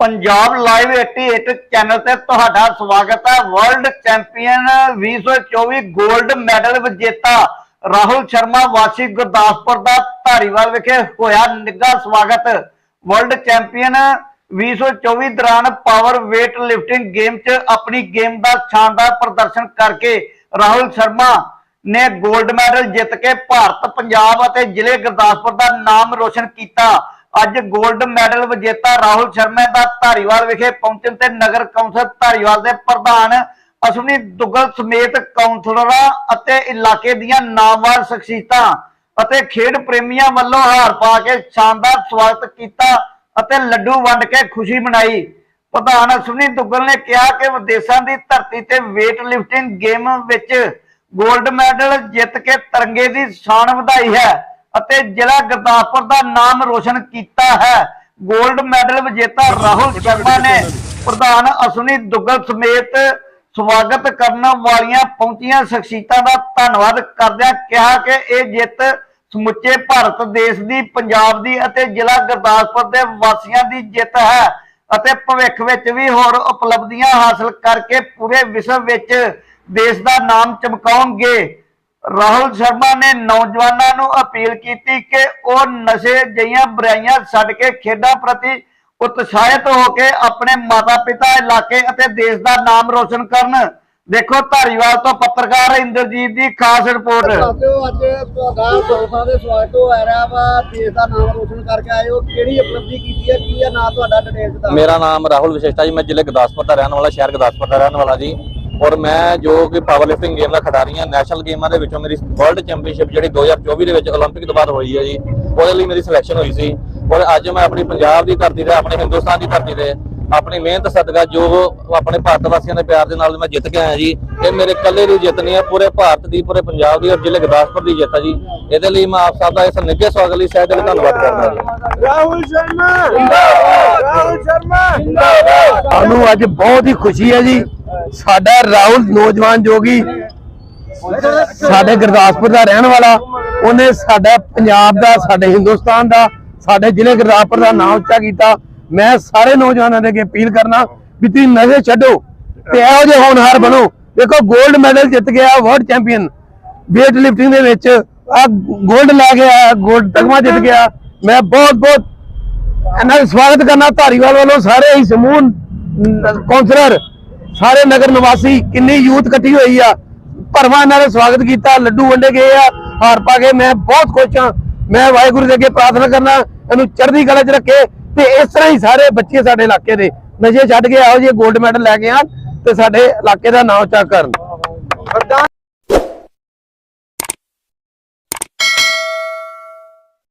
Punjab live 88 channel ਤੇ ਤੁਹਾਡਾ ਸਵਾਗਤ ਹੈ। ਵਰਲਡ ਚੈਂਪੀਅਨ 2024 골ਡ ਮੈਡਲ ਵਿਜੇਤਾ ਰਾਹੁਲ ਸ਼ਰਮਾ ਵਾਸੀ ਗੁਰਦਾਸਪੁਰ ਦਾ ਧਾਰੀਵਾਲ ਵਿਖੇ ਹੋਇਆ ਨਿੱਘਾ ਸਵਾਗਤ। ਵਰਲਡ ਚੈਂਪੀਅਨ 2024 ਦੌਰਾਨ ਪਾਵਰ weight ਲਿਫਟਿੰਗ ਗੇਮ 'ਚ ਆਪਣੀ ਗੇਮ ਦਾ ਸ਼ਾਨਦਾਰ ਪ੍ਰਦਰਸ਼ਨ ਕਰਕੇ ਰਾਹੁਲ ਸ਼ਰਮਾ ਨੇ 골ਡ ਮੈਡਲ ਜਿੱਤ ਕੇ ਭਾਰਤ, ਪੰਜਾਬ ਅਤੇ ਜ਼ਿਲ੍ਹੇ ਗੁਰਦਾਸਪੁਰ ਦਾ ਨਾਮ ਰੋਸ਼ਨ ਕੀਤਾ। ਅੱਜ 골ਡ ਮੈਡਲ ਵਿਜੇਤਾ ਰਾਹੁਲ ਸ਼ਰਮਾ ਦਾ ਧਾਰੀਵਾਲ ਵਿਖੇ ਪਹੁੰਚਣ ਤੇ ਨਗਰ ਕੌਂਸਲ ਧਾਰੀਵਾਲ ਦੇ ਪ੍ਰਧਾਨ ਅਸ਼ਵਨੀ ਦੁੱਗਲ ਸਮੇਤ ਕੌਂਸਲਰਾਂ ਅਤੇ ਇਲਾਕੇ ਦੀਆਂ ਨਾਮਵਰ ਸ਼ਖਸੀਅਤਾਂ ਅਤੇ ਖੇਡ ਪ੍ਰੇਮੀਆਂ ਵੱਲੋਂ ਹਾਰ ਪਾ ਕੇ ਸ਼ਾਨਦਾਰ ਸਵਾਗਤ ਕੀਤਾ ਅਤੇ ਲੱਡੂ ਵੰਡ ਕੇ ਖੁਸ਼ੀ ਮਨਾਈ। ਪ੍ਰਧਾਨ ਅਸ਼ਵਨੀ ਦੁੱਗਲ ਨੇ ਕਿਹਾ ਕਿ ਵਿਦੇਸ਼ਾਂ ਦੀ ਧਰਤੀ ਤੇ weight lifting ਗੇਮ ਵਿੱਚ 골ਡ ਮੈਡਲ ਜਿੱਤ ਕੇ ਤਿਰੰਗੇ ਦੀ ਸ਼ਾਨ ਵਧਾਈ ਹੈ। ਅਤੇ ਜ਼ਿਲ੍ਹਾ ਗੁਰਦਾਸਪੁਰ ਦਾ ਨਾਮ ਰੋਸ਼ਨ ਕੀਤਾ ਹੈ। 골ਡ ਮੈਡਲ ਵਿਜੇਤਾ ਰਾਹੁਲ ਸ਼ਰਮਾ ਨੇ ਪ੍ਰਧਾਨ ਅਸ਼ਵਨੀ ਦੁੱਗਲ ਸਮੇਤ ਸਵਾਗਤ ਕਰਨ ਵਾਲੀਆਂ ਪਹੁੰਚੀਆਂ ਸ਼ਖਸੀਅਤਾਂ ਦਾ ਧੰਨਵਾਦ ਕਰਦਿਆਂ ਕਿਹਾ ਕਿ ਇਹ ਜਿੱਤ ਸਮੁੱਚੇ ਭਾਰਤ ਦੇਸ਼ ਦੀ, ਪੰਜਾਬ ਦੀ ਅਤੇ ਜ਼ਿਲ੍ਹਾ ਗੁਰਦਾਸਪੁਰ ਦੇ ਵਾਸੀਆਂ ਦੀ ਜਿੱਤ ਹੈ ਅਤੇ ਭਵਿੱਖ ਵਿੱਚ ਵੀ ਹੋਰ ਉਪਲਬਧੀਆਂ ਹਾਸਲ ਕਰਕੇ ਪੂਰੇ ਵਿਸ਼ਵ ਵਿੱਚ ਦੇਸ਼ ਦਾ ਨਾਮ ਚਮਕਾਉਣਗੇ। ਰਾਹੁਲ ਸ਼ਰਮਾ ਨੇ ਨੌਜਵਾਨਾਂ ਨੂੰ ਅਪੀਲ ਕੀਤੀ ਕਿ ਉਹ ਨਸ਼ੇ ਜਿਹੀਆਂ ਬੁਰਾਈਆਂ ਛੱਡ ਕੇ ਖੇਡਾਂ ਪ੍ਰਤੀ ਉਤਸ਼ਾਹਿਤ ਹੋ ਕੇ ਆਪਣੇ ਮਾਤਾ-ਪਿਤਾ ਇਲਾਕੇ ਅਤੇ ਦੇਸ਼ ਦਾ ਨਾਮ ਰੋਸ਼ਨ ਕਰਨ। ਦੇਖੋ ਧਾਰੀਵਾਲ ਤੋਂ ਪੱਤਰਕਾਰ ਇੰਦਰਜੀਤ ਦੀ ਖਾਸ ਰਿਪੋਰਟ। ਦੱਸਿਓ ਅੱਜ ਤੁਹਾਡਾ ਦੋਸਤਾਂ ਦੇ ਸਵਾਗਤ ਹੋ ਰਿਹਾ ਵਾ। ਦੇਸ਼ ਦਾ ਨਾਮ ਰੋਸ਼ਨ ਕਰਕੇ ਆਏ ਹੋ ਕਿਹੜੀ ਉਪਲਬਧੀ ਕੀਤੀ ਹੈ? ਕੀ ਹੈ? ਨਾਂ ਤੁਹਾਡਾ ਡਿਟੇਲ ਦਾ ਮੇਰਾ ਨਾਮ ਰਾਹੁਲ ਵਿਸ਼ੇਸ਼ਤਾ ਜੀ। ਮੈਂ ਜ਼ਿਲ੍ਹੇ ਗੁਰਦਾਸਪੁਰ ਦਾ ਰਹਿਣ ਵਾਲਾ ਸ਼ਹਿਰ ਗੁਰਦਾਸਪੁਰ ਦਾ ਰਹਿਣ ਵਾਲਾ ਜੀ। ਔਰ ਮੈਂ ਜੋ ਕਿ ਪਾਵਰ ਲਿਫਟਿੰਗ ਗੇਮ ਦਾ ਖਿਡਾਰੀ ਹਾਂ ਨੈਸ਼ਨਲ ਗੇਮਾਂ ਦੇ ਵਿੱਚੋਂ ਮੇਰੀ ਵਰਲਡ ਚੈਂਪੀਅਨਸ਼ਿਪ ਜਿਹੜੀ 2024 ਦੇ ਵਿੱਚ 올림픽 ਤੋਂ ਬਾਅਦ ਹੋਈ ਹੈ ਜੀ ਉਹਦੇ ਲਈ ਮੇਰੀ ਸਿਲੈਕਸ਼ਨ ਹੋਈ ਸੀ ਔਰ ਅੱਜ ਮੈਂ ਆਪਣੀ ਪੰਜਾਬ ਦੀ ਧਰਤੀ ਤੇ ਆਪਣੇ ਹਿੰਦੁਸਤਾਨ ਦੀ ਧਰਤੀ ਤੇ ਆਪਣੀ ਮਿਹਨਤ ਸਦਕਾ ਜੋ ਆਪਣੇ ਭਾਰਤ ਵਾਸੀਆਂ ਦੇ ਪਿਆਰ ਦੇ ਨਾਲ ਮੈਂ ਜਿੱਤ ਕੇ ਆਇਆ ਜੀ ਇਹ ਮੇਰੇ ਇਕੱਲੇ ਦੀ ਜਿੱਤ ਨਹੀਂ ਹੈ ਪੂਰੇ ਭਾਰਤ ਦੀ ਪੂਰੇ ਪੰਜਾਬ ਦੀ ਔਰ ਜ਼ਿਲ੍ਹੇ ਗੁਰਦਾਸਪੁਰ ਦੀ ਜਿੱਤ ਹੈ ਜੀ ਇਹਦੇ ਲਈ ਮੈਂ ਆਪ ਸਭ ਦਾ ਇਸ ਨਿੱਘੇ ਸਵਾਗਤ ਲਈ ਸਹਿ ਦਿਲ ਧੰਨਵਾਦ ਕਰਦਾ ਜੀ ਰਾਹੁਲ ਸ਼ਰਮਾ ਜਿੰਦਾਬਾਦ ਰਾਹੁਲ ਸ਼ਰਮਾ ਜਿੰਦਾਬਾਦ ਸਾਨੂੰ ਅੱਜ ਬਹੁਤ ਹੀ ਖੁਸ਼ੀ ਹੈ ਜੀ ਸਾਡਾ ਰਾਹੁਲ ਨੌਜਵਾਨ ਜੋਗੀ ਸਾਡੇ ਗੁਰਦਾਸਪੁਰ ਦਾ ਰਹਿਣ ਵਾਲਾ, ਉਹਨੇ ਸਾਡਾ ਪੰਜਾਬ ਦਾ, ਸਾਡੇ ਹਿੰਦੁਸਤਾਨ ਦਾ, ਸਾਡੇ ਜ਼ਿਲ੍ਹੇ ਗੁਰਦਾਸਪੁਰ ਦਾ ਨਾਮ ਉੱਚਾ ਕੀਤਾ। ਮੈਂ ਸਾਰੇ ਨੌਜਵਾਨਾਂ ਦੇ ਅੱਗੇ ਅਪੀਲ ਕਰਨਾ ਵੀ ਤੁਸੀਂ ਨਸ਼ੇ ਛੱਡੋ ਤੇ ਇਹੋ ਜਿਹੇ ਹੋਣਹਾਰ ਬਣੋ। ਦੇਖੋ 골ਡ ਮੈਡਲ ਜਿੱਤ ਗਿਆ ਵਰਲਡ ਚੈਂਪੀਅਨ ਵੇਟ ਲਿਫਟਿੰਗ ਦੇ ਵਿੱਚ। ਆ 골ਡ ਲੈ ਗਿਆ 골ਡ ਤਗਮਾ ਜਿੱਤ ਗਿਆ ਮੈਂ ਬਹੁਤ ਬਹੁਤ ਇਹਨਾਂ ਦਾ ਸਵਾਗਤ ਕਰਨਾ ਧਾਰੀਵਾਲ ਵੱਲੋਂ ਸਾਰੇ ਹੀ ਸਮੂਹ ਕੌਂਸਲਰ ਸਾਰੇ ਨਗਰ ਨਿਵਾਸੀ ਕਿੰਨੀ ਯੂਥ ਇਕੱਠੀ ਹੋਈ ਆ। ਭਰਵਾਂ ਇਹਨਾਂ ਨੇ ਸਵਾਗਤ ਕੀਤਾ, ਲੱਡੂ ਵੰਡੇ ਗਏ ਆ, ਹਾਰ ਪਾ ਕੇ ਮੈਂ ਬਹੁਤ ਖੁਸ਼ ਹਾਂ। ਮੈਂ ਵਾਹਿਗੁਰੂ ਦੇ ਅੱਗੇ ਪ੍ਰਾਰਥਨਾ ਕਰਨਾ, ਇਹਨੂੰ ਚੜ੍ਹਦੀ ਕਲਾ 'ਚ ਰੱਖੇ ਤੇ ਇਸ ਤਰ੍ਹਾਂ ਹੀ ਸਾਰੇ ਬੱਚੇ ਸਾਡੇ ਇਲਾਕੇ ਦੇ ਨਸ਼ੇ ਛੱਡ ਕੇ ਆਓ ਜੀ 골ਡ ਮੈਡਲ ਲੈ ਕੇ ਆਣ ਤੇ ਸਾਡੇ ਇਲਾਕੇ ਦਾ ਨਾਮ ਉੱਚਾ ਕਰਨ।